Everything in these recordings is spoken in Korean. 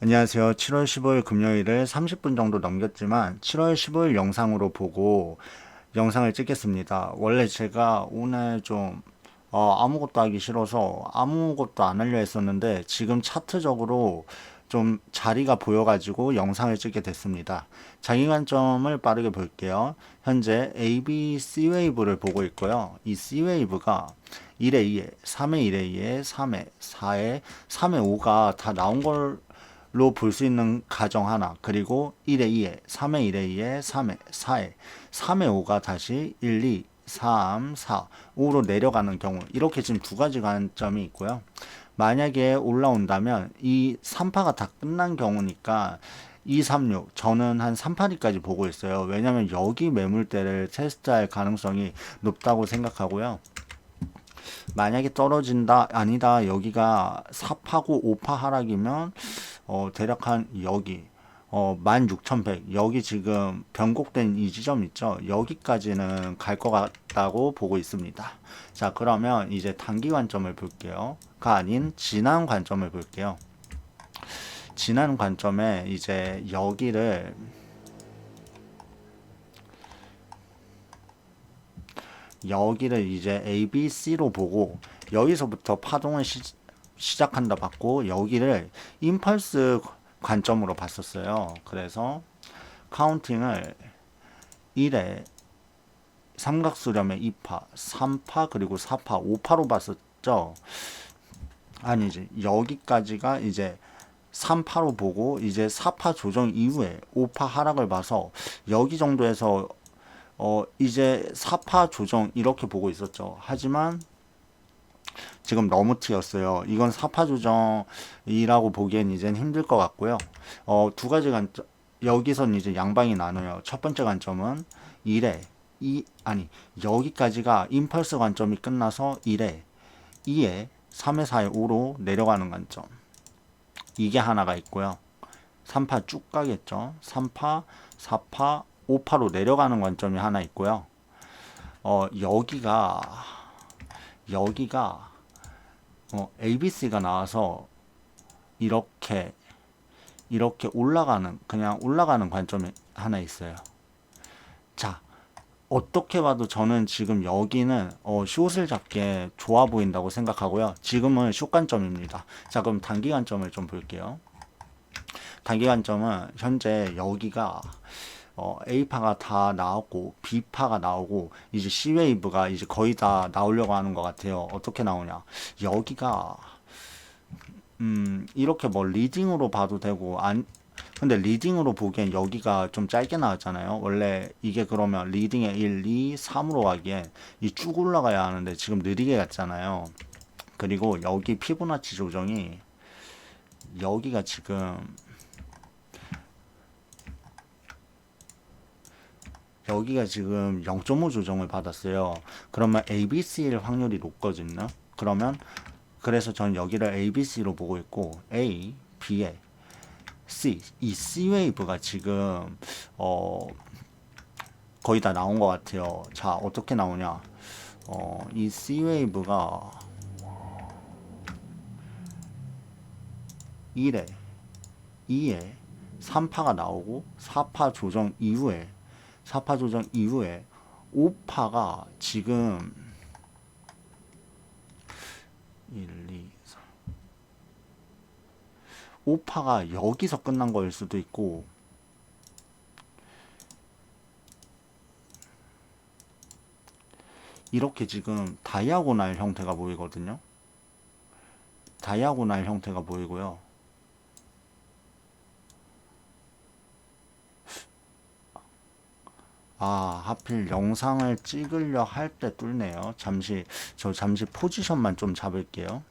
안녕하세요. 7월 15일 금요일을 30분 정도 넘겼지만 7월 15일 영상으로 보고 영상을 찍겠습니다. 원래 제가 오늘 좀 어, 아무것도 하기 싫어서 아무것도 안 하려 했었는데 지금 차트적으로 좀 자리가 보여가지고 영상을 찍게 됐습니다. 자기 관점을 빠르게 볼게요. 현재 A, B, C 웨이브를 보고 있고요. 이 C 웨이브가 1에 2에 3에 1에 2에 3에 4에 3에 5가 다 나온 걸 로 볼 수 있는 가정 하나 그리고 1에 2에 3에 1에 2에 3에 4에 3에 5가 다시 1, 2, 3, 4, 5로 내려가는 경우 이렇게 지금 두 가지 관점이 있고요. 만약에 올라온다면 이 3파가 다 끝난 경우니까 2, 3, 6 저는 한 3, 8위까지 보고 있어요. 왜냐면 여기 매물대를 테스트할 가능성이 높다고 생각하고요. 만약에 떨어진다 아니다 여기가 4파고 5파 하락이면 어 대략 한 여기 어 16,100 여기 지금 변곡된 이 지점 있죠? 여기까지는 갈 것 같다고 보고 있습니다. 자 그러면 이제 단기 관점을 볼게요. 가 아닌 지난 관점을 볼게요. 지난 관점에 이제 여기를 여기를 이제 A, B, C로 보고 여기서부터 파동을 시, 시작한다 봤고 여기를 임펄스 관점으로 봤었어요. 그래서 카운팅을 1에 삼각수렴의 2파, 3파 그리고 4파, 5파로 봤었죠. 아니지 여기까지가 이제 3파로 보고 이제 4파 조정 이후에 5파 하락을 봐서 여기 정도에서 어 이제 4파 조정 이렇게 보고 있었죠. 하지만 지금 너무 튀었어요. 이건 4파 조정이라고 보기엔 이젠 힘들 것 같고요. 어 두 가지 관점 여기선 이제 양방이 나눠요. 첫 번째 관점은 1에 이 아니 여기까지가 임펄스 관점이 끝나서 1에 2에 3에 4에 5로 내려가는 관점. 이게 하나가 있고요. 3파 쭉 가겠죠. 3파, 4파, 5파로 내려가는 관점이 하나 있고요. 어, 여기가, 여기가, 어, ABC가 나와서 이렇게, 이렇게 올라가는, 그냥 올라가는 관점이 하나 있어요. 자, 어떻게 봐도 저는 지금 여기는 어, 숏을 잡기에 좋아 보인다고 생각하고요. 지금은 숏 관점입니다. 자, 그럼 단기 관점을 좀 볼게요. 단기 관점은 현재 여기가 어, A파가 다 나오고 B파가 나오고 이제 C웨이브가 이제 거의 다 나오려고 하는 것 같아요. 어떻게 나오냐? 여기가 음, 이렇게 뭐 리딩으로 봐도 되고 안 근데 리딩으로 보기엔 여기가 좀 짧게 나왔잖아요. 원래 이게 그러면 리딩에 1, 2, 3으로 가기엔 이 쭉 올라가야 하는데 지금 느리게 갔잖아요. 그리고 여기 피보나치 조정이 여기가 지금 여기가 지금 0.5 조정을 받았어요. 그러면 ABC일 확률이 높거든요. 그러면 그래서 전 여기를 ABC로 보고 있고 A, B에 C, 이 C 웨이브가 지금 어 거의 다 나온 것 같아요. 자 어떻게 나오냐? 어이 C 웨이브가 1에 2에 3파가 나오고 4파 조정 이후에 4파 조정 이후에 5파가 지금 1, 2, 3 5파가 여기서 끝난 거일 수도 있고 이렇게 지금 다이아고날 형태가 보이거든요. 다이아고날 형태가 보이고요. 아, 하필 영상을 찍으려 할 때 뚫네요. 잠시, 저 잠시 포지션만 좀 잡을게요.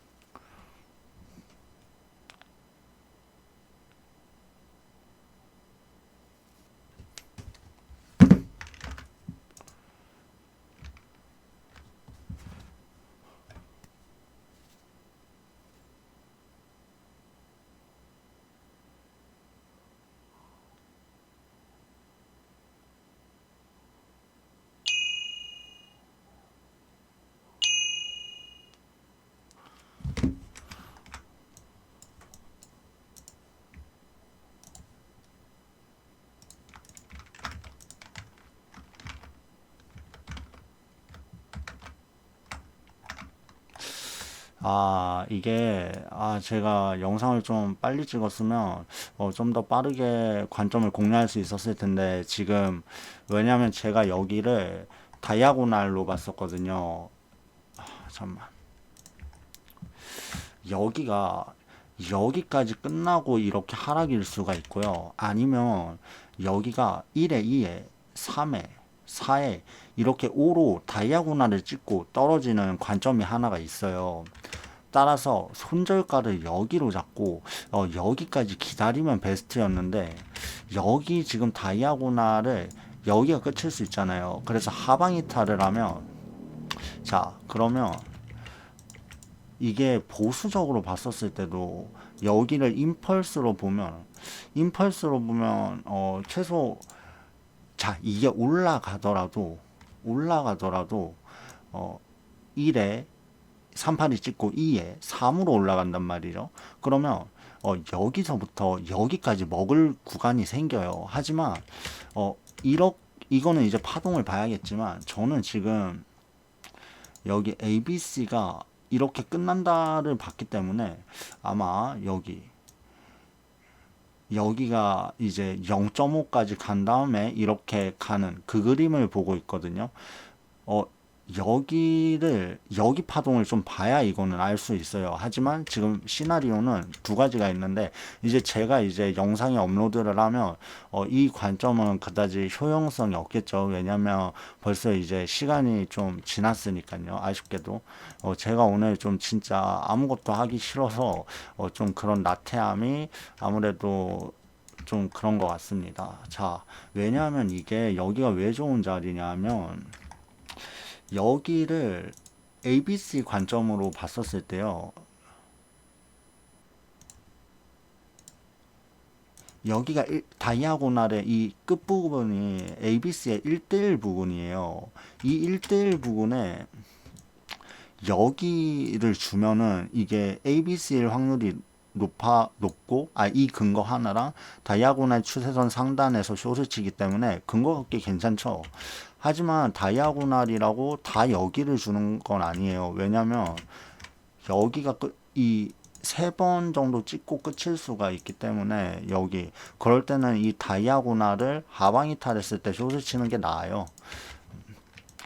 아, 이게, 아, 제가 영상을 좀 빨리 찍었으면, 어, 좀 더 빠르게 관점을 공략할 수 있었을 텐데, 지금, 왜냐면 제가 여기를 다이아고날로 봤었거든요. 아, 잠만. 여기가, 여기까지 끝나고 이렇게 하락일 수가 있고요. 아니면, 여기가 1에 2에 3에 4에 이렇게 5로 다이아고날을 찍고 떨어지는 관점이 하나가 있어요. 따라서 손절가를 여기로 잡고 어, 여기까지 기다리면 베스트였는데 여기 지금 다이아고날을 여기가 끝일 수 있잖아요. 그래서 하방 이탈을 하면 자 그러면 이게 보수적으로 봤었을 때도 여기를 임펄스로 보면 임펄스로 보면 어 최소 자 이게 올라가더라도 올라가더라도 어 1에 38이 찍고 2에 3으로 올라간단 말이죠. 그러면 어 여기서부터 여기까지 먹을 구간이 생겨요. 하지만 어 이렇 이거는 이제 파동을 봐야겠지만 저는 지금 여기 ABC가 이렇게 끝난다를 봤기 때문에 아마 여기 여기가 이제 0.5까지 간 다음에 이렇게 가는 그 그림을 보고 있거든요. 어, 여기를, 여기 파동을 좀 봐야 이거는 알 수 있어요. 하지만 지금 시나리오는 두 가지가 있는데, 이제 제가 이제 영상에 업로드를 하면, 어, 이 관점은 그다지 효용성이 없겠죠. 왜냐면 벌써 이제 시간이 좀 지났으니까요. 아쉽게도. 어, 제가 오늘 좀 진짜 아무것도 하기 싫어서, 어, 좀 그런 나태함이 아무래도 좀 그런 것 같습니다. 자, 왜냐하면 이게 여기가 왜 좋은 자리냐면, 여기를 ABC 관점으로 봤었을 때요. 여기가 일- 다이아고날의 이 끝부분이 ABC의 1대1 부분이에요. 이 1대1 부분에 여기를 주면은 이게 ABC일 확률이 높아 높고 아 이 근거 하나랑 다이아고날 추세선 상단에서 숏을 치기 때문에 근거 꽤 괜찮죠. 하지만 다이아고날이라고 다 여기를 주는 건 아니에요. 왜냐면 여기가 이세 번 정도 찍고 끝일 수가 있기 때문에 여기 그럴 때는 이 다이아고날을 하방 이탈했을 때 숏을 치는 게 나아요.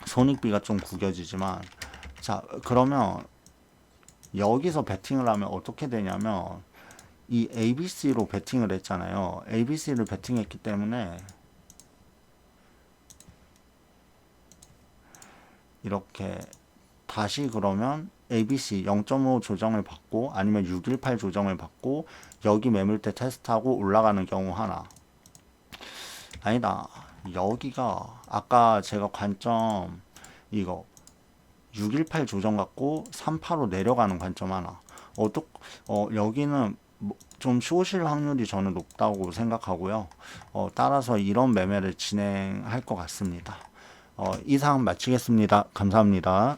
손익비가 좀 구겨지지만 자 그러면 여기서 베팅을 하면 어떻게 되냐면 이 ABC로 베팅을 했잖아요. ABC를 베팅했기 때문에 이렇게 다시 그러면 ABC 0.5 조정을 받고 아니면 618 조정을 받고 여기 매물대 테스트하고 올라가는 경우 하나 아니다 여기가 아까 제가 관점 이거 618 조정 갖고 38로 내려가는 관점 하나. 어떻 어 여기는 뭐좀 쇼실 확률이 저는 높다고 생각하고요. 어 따라서 이런 매매를 진행할 것 같습니다. 어 이상 마치겠습니다. 감사합니다